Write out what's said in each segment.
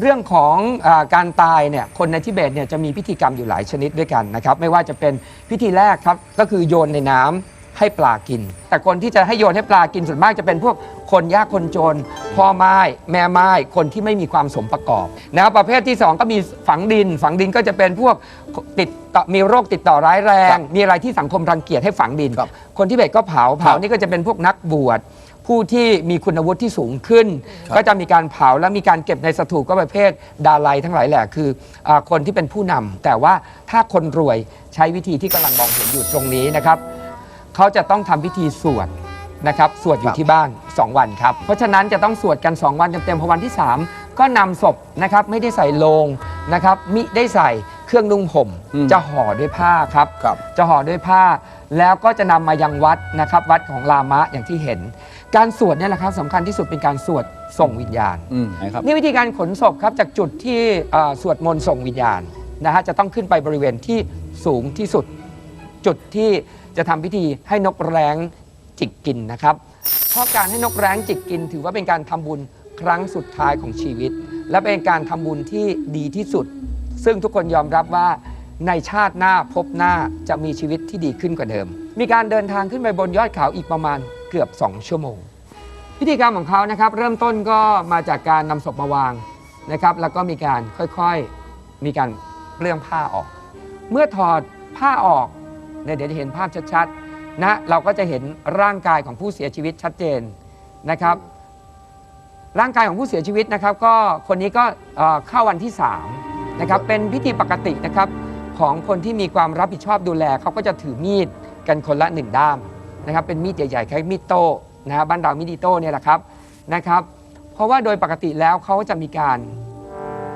เรื่องของอาการตายเนี่ยคนในทิเบตเนี่ยจะมีพิธีกรรมอยู่หลายชนิดด้วยกันนะครับ ไม่ว่าจะเป็นพิธีแรกครับก็คือโยนในน้ำให้ปลากิน แต่คนที่จะให้โยนให้ปลากินส่วนมากจะเป็นพวกคนยากคนจน พ่อไม้แม่ไม้คนที่ไม่มีความสมประกอบนะครับประเภทที่2ก็มีฝังดิน ฝังดินก็จะเป็นพวกติดต่อมีโรคติดต่อร้ายแรง มีอะไรที่สังคมรังเกียจให้ฝังดิน ครับ คนที่เบตก็เผาเผานี่ก็จะเป็นพวกนักบวช ผู้ที่มีคุณวุฒิที่สูงขึ้นครับก็จะมีการเผาและมีการเก็บในสถูปก็ประเภทดาไลทั้งหลายแหละคืออาคนที่เป็นผู้นำแต่ว่าถ้าคนรวยใช้วิธีที่กำลังมองเห็นอยู่ตรงนี้นะครับเขาจะต้องทำพิธีสวดนะครับสวดอคยู่รับที่บ้าน 2 วันครับ เพราะฉะนั้นจะต้องสวดกัน 2 วันเต็มๆพอวันที่ 3 ก็นำศพนะครับไม่ได้ใส่โลงนะครับมิได้ใส่ เครื่องนุ่งห่มอืมจะห่อด้วยผ้าครับ ครับ จะห่อด้วยผ้า แล้วก็จะนำมายังวัดนะครับ วัดของลามะอย่างที่เห็น การสวดเนี่ยแหละครับสำคัญที่สุดเป็นการสวดส่งวิญญาณ อืมนะครับ นี่วิธีการขนศพครับจากจุดที่เอ่อสวดมนต์ส่งวิญญาณนะฮะจะต้องขึ้นไปบริเวณที่สูงที่สุด จุดที่จะทำพิธีให้นกแร้งจิกกินนะครับ เพราะการให้นกแร้งจิกกิน ถือว่าเป็นการทำบุญครั้งสุดท้ายของชีวิต และเป็นการทำบุญที่ดีที่สุด ซึ่งทุกคนยอมรับว่าในชาติหน้าพบหน้าจะมีชีวิตที่ดีขึ้นกว่าเดิม มีการเดินทางขึ้นไปบนยอดเขาอีกประมาณเกือบ 2 ชั่วโมง พิธีกรรมของเขานะครับ เริ่มต้นก็มาจากการนำศพมาวางนะครับ แล้วก็มีการค่อยๆมีการเปลื้องผ้าออก เมื่อถอดผ้าออกเนี่ยเดี๋ยวจะเห็นภาพชัดๆนะเราก็จะเห็นร่างกายของผู้เสียชีวิตชัดเจนนะครับ ร่างกายของผู้เสียชีวิตนะครับ ก็คนนี้ก็เอ่อเข้าวันที่ 3 นะครับเป็นพิธีปกตินะครับของคนที่มีความรับผิดชอบดูแลเขาก็จะถือมีดกันคนละหนึ่งด้ามนะครับเป็นมีดใหญ่ๆคล้ายมีดโต้นะครับบ้านเรามีดอิโต้เนี่ยแหละครับนะครับ เพราะว่าโดยปกติแล้วเขาก็จะมีการ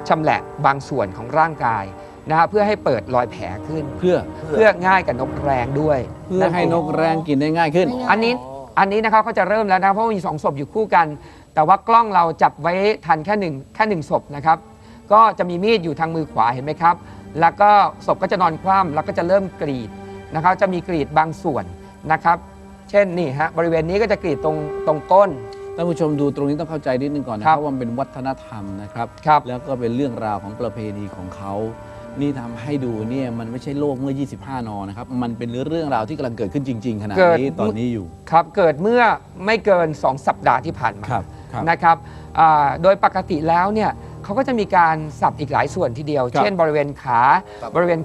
ชำแหละบางส่วนของร่างกายนะฮะเพื่อให้เปิดรอยแผลขึ้น เพื่อเพื่อง่ายกับนกแรงด้วยเพื่อให้นกแรงกินได้ง่ายขึ้น อันนี้อันนี้นะครับเขาจะเริ่มแล้วนะเพราะว่ามีสองศพอยู่คู่กัน แต่ว่ากล้องเราจับไว้ทันแค่หนึ่งแค่หนึ่งศพนะครับ ก็จะมีมีดอยู่ทางมือขวาเห็นไหมครับ แล้วก็ศพก็จะนอนคว่ำแล้วก็จะเริ่มกรีดนะครับจะมีกรีดบางส่วนนะครับ เช่นนี่ฮะบริเวณนี้ก็จะกรีดตรงตรงก้น ท่านผู้ชมดูตรงนี้ต้องเข้าใจนิดนึงก่อนนะคครัรับบว่ามันเป็นวัฒนธรรมนะครับ ครับ แล้วก็เป็นเรื่องราวของประเพณีของเขา นี่ทำให้ดูเนี่ยมันไม่ใช่โลกเมื่อ 25 นอนะครับ มันเป็นเรื่องราวที่กำลังเกิดขึ้นจริง ๆ ขณะเกิด นี้ตอนนี้อยู่ ครับเกิดเมื่อไม่เกิน 2 สัปดาห์ที่ผ่านมาครับครับนะครับอ่าโดยปกติแล้วเนี่ย เขาก็จะมีการสับอีกหลายส่วนทีเดียว ครับเช่นบริเวณขา ครับ บริเวณ